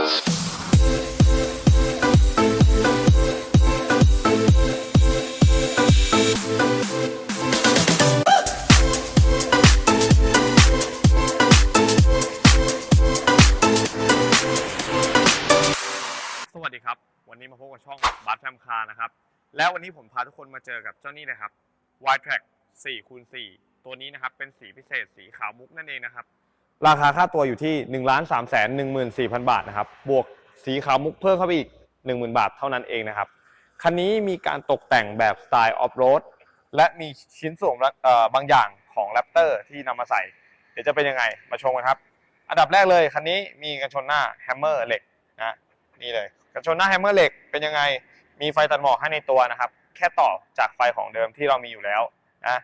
สวัสดีครับ วันนี้มาพบกับช่องบัสแฟมคาร์นะครับ แล้ววันนี้ผมพาทุกคนมาเจอกับเจ้านี่นะครับ Y Track 4คูณ4ตัวนี้นะครับ เป็นสีพิเศษสีขาวมุกนั่นเองนะครับ ราคาค่าตัวอยู่ที่1นึ่งล้านสามแสนหนึ่งหมื่นสี่พันบาทนะครับ บวกสีขาวมุกเพิ่มเข้าไปอีก 10,000 บาทเท่านั้นเองนะครับ คันนี้มีการตกแต่งแบบสไตล์ออฟโรดและมีชิ้นส่วนบางอย่างของแรปเตอร์ที่นำมาใส่ เดี๋ยวจะเป็นยังไงมาชมกันครับ อันดับแรกเลยคันนี้มีกันชนหน้าแฮมเมอร์เหล็กนะนี่เลยกันชนหน้าแฮมเมอร์เหล็กเป็นยังไง มีไฟตัดหมอกให้ในตัวนะครับ แค่ต่อจากไฟของเดิมที่เรามีอยู่แล้วนะ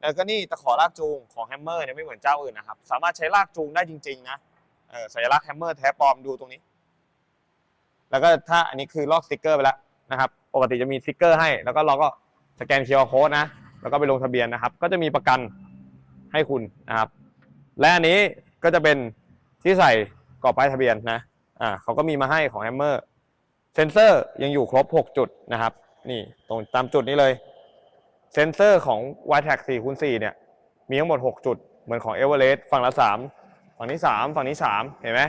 แล้วก็นี่ตะขอลากจูงของแฮมเมอร์เนี่ยไม่เหมือนเจ้าอื่นนะครับ สามารถใช้ลากจูงได้จริง ๆ นะเออสัญลักษณ์แฮมเมอร์แท้ปลอมดูตรงนี้ แล้วก็ถ้าอันนี้คือลอกสติกเกอร์ไปแล้วนะครับปกติจะมีสติกเกอร์ให้ แล้วก็เราก็สแกน QR code นะ แล้วก็ไปลงทะเบียนนะครับ ก็จะมีประกันให้คุณนะครับ และอันนี้ก็จะเป็นที่ใส่กรอบป้ายทะเบียนนะอ่าเขาก็มีมาให้ของแฮมเมอร์เซนเซอร์ยังอยู่ครบ 6 จุดนะครับ นี่ตรงตามจุดนี้เลย เซนเซอร์ของ y t a g 4คูณ4เนี่ย มีทั้งหมด 6 จุด เหมือนของ e v e r e s t ฝั่งละ 3 ฝั่งนี้ 3 ฝั่งนี้ 3 เห็นไหม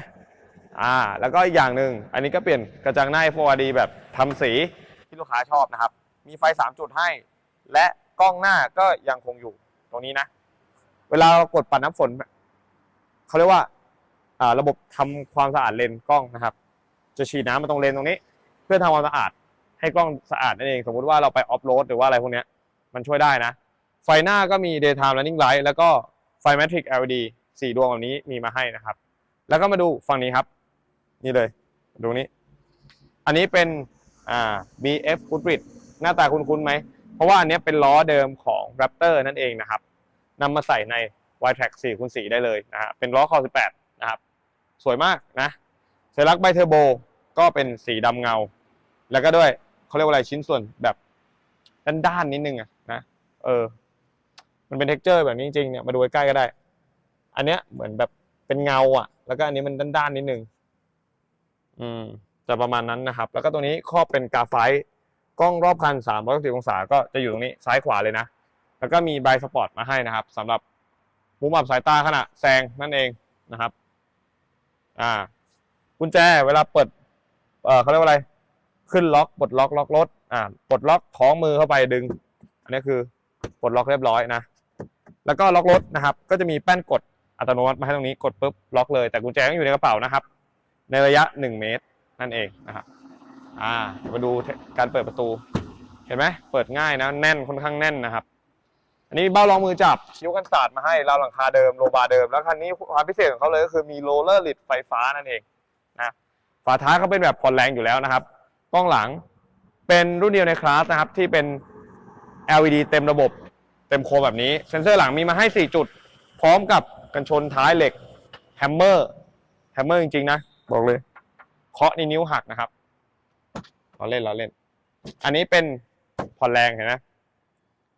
อ่า แล้วก็อีกอย่างหนึ่ง อันนี้ก็เปลี่ยนกระจังหน้า FORD แบบทำสีที่ลูกค้าชอบนะครับ มีไฟ 3 จุดให้ และกล้องหน้าก็ยังคงอยู่ตรงนี้นะ เวลาเรากดปัดน้ำฝน เขาเรียกว่าอ่าระบบทำความสะอาดเลนกล้องนะครับ จะฉีดน้ำมาตรงเลนตรงนี้ เพื่อทำความสะอาดให้กล้องสะอาดนั่นเอง สมมติว่าเราไปออฟโรดหรือว่าอะไรพวกเนี้ย มันช่วยได้นะ ไฟหน้าก็มี daytime running light แล้วก็ไฟ matrix LED สี่ดวงแบบนี้มีมาให้นะครับ แล้วก็มาดูฝั่งนี้ครับ นี่เลย ดูนี้ อันนี้เป็นอ่า BF Goodrich หน้าตาคุ้นๆไหม เพราะว่าอันเนี้ยเป็นล้อเดิมของ Raptor นั่นเองนะครับนำมาใส่ใน y t r a c 4คูณ4ได้เลยนะฮะเป็นล้อคอ18นะครับ สวยมากนะเซลักไบเทอร์โบก็เป็นสีดำเงา แล้วก็ด้วยเขาเรียกว่าอะไรชิ้นส่วนแบบ ด้านๆนิดนึงอะนะเออ มันเป็นเท็กเจอร์แบบนี้จริงๆเนี่ยมาดูใกล้ก็ได้ อันเนี้ยเหมือนแบบเป็นเงาอะแล้วก็อันนี้มันด้านๆนิดนึงอืมจะประมาณนั้นนะครับ แล้วก็ตัวนี้ครอบเป็นกาไฟกล้องรอบคัน360องศาก็จะอยู่ตรงนี้ซ้ายขวาเลยนะ แล้วก็มีไบสปอร์ตมาให้นะครับสำหรับมุมอับสายตาขณะแซงนั่นเองนะครับ อ่ากุญแจเวลาเปิด เอ่อเขาเรียกว่าอะไร ขึ้นล็อกปลดล็อกล็อกรถ อ่าปลดล็อกของมือเข้าไปดึง อันนี้คือปลดล็อกเรียบร้อยนะ แล้วก็ล็อกรถนะครับ ก็จะมีแป้นกดอัตโนมัติมาให้ตรงนี้กดปุ๊บล็อกเลย แต่กุญแจต้องอยู่ในกระเป๋านะครับ ในระยะ 1 เมตรนั่นเองนะครับอ่ามาดูการเปิดประตู เห็นไหมเปิดง่ายนะแน่นค่อนข้างแน่นนะครับ อันนี้เบ้ารองมือจับชิ้วกันศาสตร์มาให้ราวหลังคาเดิมโลบาเดิม แล้วคันนี้ความพิเศษของเขาเลยก็คือมีโรลเลอร์ลิดไฟฟ้านั่นเองนะฝาท้ายเขาเป็นแบบผ่อนแรงอยู่แล้วนะครับกล้องหลัง เป็นรุ่นเดียวในคลาสนะครับที่เป็น LED เต็มระบบเต็มโคมแบบนี้ เซ็นเซอร์หลังมีมาให้ 4 จุด พร้อมกับกันชนท้ายเหล็กแฮมเมอร์แฮมเมอร์จริง ๆ นะ บอกเลย เคาะนี่นิ้วหักนะครับเราเล่นเราเล่น อันนี้เป็นผ่อนแรงเห็นไหม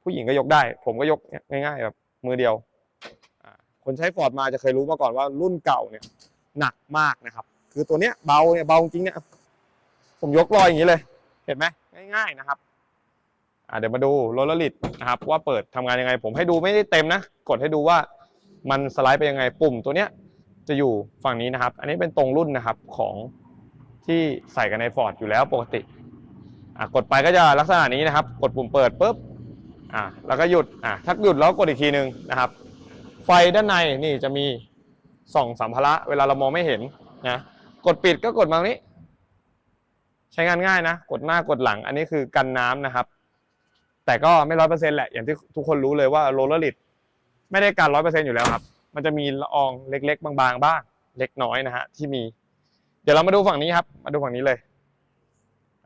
ผู้หญิงก็ยกได้ ผมก็ยกง่ายๆแบบมือเดียวคนใช้ฟอร์ดมาจะเคยรู้มาก่อนว่ารุ่นเก่าเนี่ยหนักมากนะครับ คือตัวเนี้ยเบาเนี่ยเบาจริงเนี่ยผมยกลอยอย่างนี้เลย เห็นไหม ง่ายๆนะครับเดี๋ยวมาดูโรลเลอร์ลิดนะครับว่าเปิดทำงานยังไง ผมให้ดูไม่ได้เต็มนะ กดให้ดูว่ามันสไลด์ไปยังไงปุ่มตัวเนี้ยจะอยู่ฝั่งนี้นะครับ อันนี้เป็นตรงรุ่นนะครับของที่ใส่กันในฟอร์ดอยู่แล้วปกติกดไปก็จะลักษณะนี้นะครับ กดปุ่มเปิดปุ๊บอะแล้วก็หยุดอะถ้าหยุดแล้วกดอีกทีหนึ่งนะครับ ไฟด้านในนี่จะมีส่องสัมภาระเวลาเรามองไม่เห็นนะกดปิดก็กดมาตรงนี้ ใช้งานง่ายนะ กดหน้ากดหลัง อันนี้คือกันน้ำนะครับ แต่ก็ไม่ร้อยเปอร์เซ็นต์แหละ อย่างที่ทุกคนรู้เลยว่าโรลเลอร์ลิดไม่ได้การร้อยเปอร์เซ็นต์อยู่แล้วครับ มันจะมีละอองเล็ก ๆ บางๆ บ้าง เล็กน้อยนะฮะที่มี เดี๋ยวเรามาดูฝั่งนี้ครับ มาดูฝั่งนี้เลย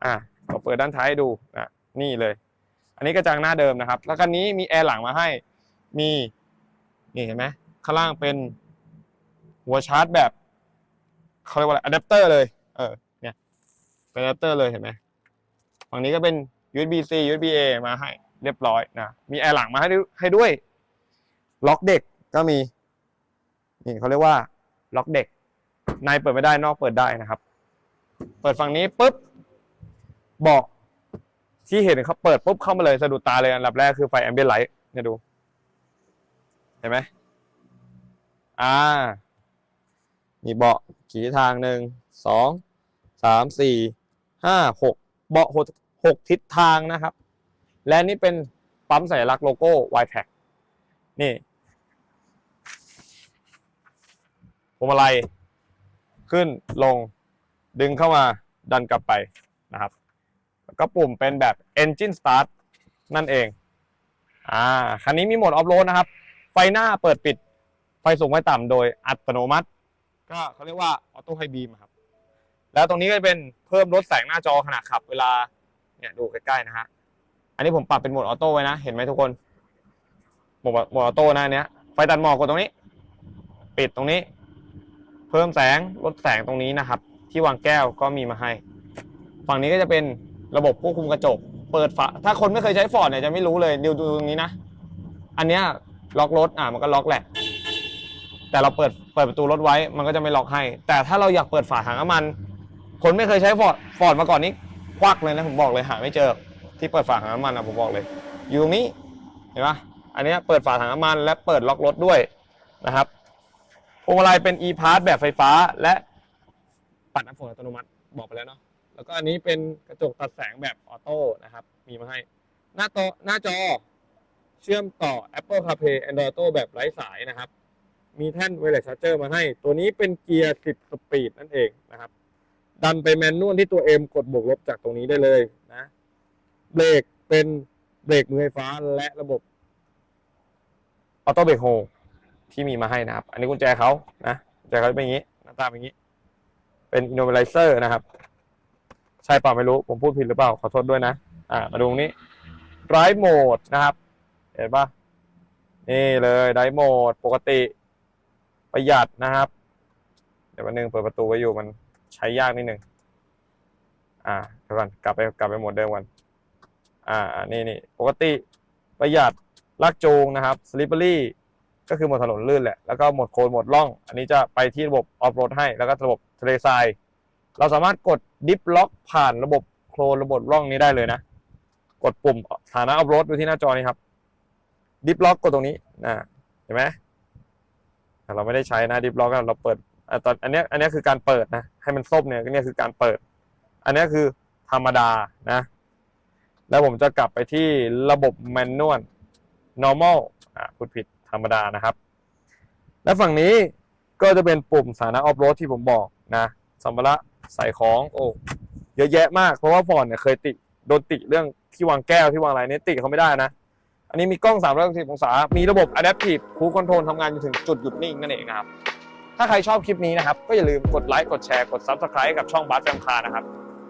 อะเราเปิดด้านท้ายดูอะนี่เลย อันนี้กระจังหน้าเดิมนะครับ แล้วคันนี้มีแอร์หลังมาให้ มีนี่เห็นไหมข้างล่างเป็นหัวชาร์จแบบเขาเรียกว่าอะไรอะแดปเตอร์เลย เออ เป็นอะแดปเตอร์เลยเห็นไหมฝั่งนี้ก็เป็น USB C USB A มาให้เรียบร้อยนะมีแอร์หลังมาให้ด้วยให้ด้วย ล็อกเด็กก็มี นี่เขาเรียกว่า ล็อกเด็กในเปิดไม่ได้นอกเปิดได้นะครับ เปิดฝั่งนี้ปุ๊บเบาะที่เห็นเขาเปิดปุ๊บเข้ามาเลยสะดุดตาเลยอันดับแรกคือไฟแอมเบียนไลท์เนี่ยดู เห็นไหมอ่า มีเบาะกี่ทางหนึ่งสองสามสี่ ห้าหกเบาะหกทิศทางนะครับ และนี่เป็นปั๊มสัญลักษณ์โลโก้ y t a c นี่พวงมาลัยขึ้นลงดึงเข้ามาดันกลับไปนะครับ แล้วก็ปุ่มเป็นแบบ Engine Start นั่นเอง อ่า คันนี้มีโหมดออฟโรดนะครับ ไฟหน้าเปิดปิด ไฟสูงไฟต่ำโดยอัตโนมัติ ก็เขาเรียกว่าออโต้ไฮบีมครับ แล้วตรงนี้ก็จะเป็นเพิ่มลดแสงหน้าจอขณะขับเวลาเนี่ยดูใกล้ๆนะฮะอันนี้ผมปรับเป็นโหมดออโต้ไว้นะ เห็นไหมทุกคนโหมดโหมดออโต้นะอันเนี้ยไฟตัดหมอกกดตรงนี้ ปิดตรงนี้ เพิ่มแสงลดแสงตรงนี้นะครับ ที่วางแก้วก็มีมาให้ ฝั่งนี้ก็จะเป็นระบบควบคุมกระจก เปิดฝาถ้าคนไม่เคยใช้ฟอร์ดเนี่ยจะไม่รู้เลยดูดูตรงนี้นะ อันเนี้ยล็อกรถอะมันก็ล็อกแหละ แต่เราเปิดเปิดประตูรถไว้มันก็จะไม่ล็อกให้ แต่ถ้าเราอยากเปิดฝาถังน้ำมัน คนไม่เคยใช้ฟอร์ดฟอร์ดมาก่อนนี้ควักเลยนะผมบอกเลยหาไม่เจอที่เปิดฝาถังน้ำมันนะผมบอกเลย อยู่ตรงนี้เห็นปะอันนี้เปิดฝาถังน้ำมันและเปิดล็อกรถด้วยนะครับพวงมาลัยเป็น e-pass แบบไฟฟ้าและปัดน้ำฝนอัตโนมัติบอกไปแล้วเนาะแล้วก็อันนี้เป็นกระจกตัดแสงแบบออโต้นะครับ มีมาให้ หน้าจอหน้าจอเชื่อมต่อ Apple CarPlay Android Auto แบบไร้สายนะครับ มีแท่น Wireless Charger มาให้ ตัวนี้เป็นเกียร์ 10 สปีดนั่นเองนะครับ ดันไปแมนนวลที่ตัว M กดบวกลบจากตรงนี้ได้เลยนะเบรกเป็นเบรกมือไฟฟ้าและระบบออโต้เบรกโฮที่มีมาให้นะครับ อันนี้กุญแจเขานะกุญแจเขาจะเป็นอย่างนี้หน้าตาเป็นอย่างนี้ เป็น Innovator นะครับ ใช่เปล่าไม่รู้ ผมพูดผิดหรือเปล่า ขอโทษด้วยนะ อ่า มาดูตรงนี้ Drive Mode นะครับ เห็นปะนี่เลย Drive Mode ปกติประหยัดนะครับ เดี๋ยววันนึงเปิดประตูไว้อยู่มัน ใช้ยากนิดนึง อ่าเดี๋ยวก่อนกลับไปกลับไปหมดเดิมก่อนอ่าอ่านี่นี่ปกติประหยัดลากจูงนะครับ Slippery ก็คือหมดถนนลื่นแหละ แล้วก็หมดโคลนหมดล่อง อันนี้จะไปที่ระบบออฟโรดให้ แล้วก็ระบบทะเลทราย เราสามารถกดดิฟล็อกผ่านระบบโคลนระบบล่องนี้ได้เลยนะ กดปุ่มฐานะออฟโรดดูที่หน้าจอนี้ครับ ดิฟล็อกกดตรงนี้นะเห็นไหมแต่เราไม่ได้ใช้นะดิฟล็อกเราเปิด ตอนอันนี้อันนี้คือการเปิดนะ ให้มันส้มเนี่ยเนี่ยคือการเปิด อันนี้คือธรรมดานะ แล้วผมจะกลับไปที่ระบบแมนนวล normal อะพูดผิดธรรมดานะครับ และฝั่งนี้ก็จะเป็นปุ่มสถานะออฟโรดที่ผมบอกนะสัมภาระใส่ของโอ้เยอะแยะมากเพราะว่าฟอนเนี่ยเคยติโดนติเรื่องที่วางแก้วที่วางอะไรเนี่ยติเขาไม่ได้นะ อันนี้มีกล้อง360องศา มีระบบ Adaptive Cruise Control ทำงานจนถึงจุดหยุดนิ่งนั่นเองนะครับ ถ้าใครชอบคลิปนี้นะครับ ก็อย่าลืมกดไลค์กดแชร์กด Subscribe กับช่องบาสแฟมคานะครับ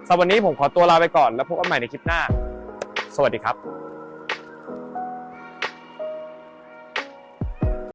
สำหรับวันนี้ผมขอตัวลาไปก่อนแล้วพบกันใหม่ในคลิปหน้า สวัสดีครับ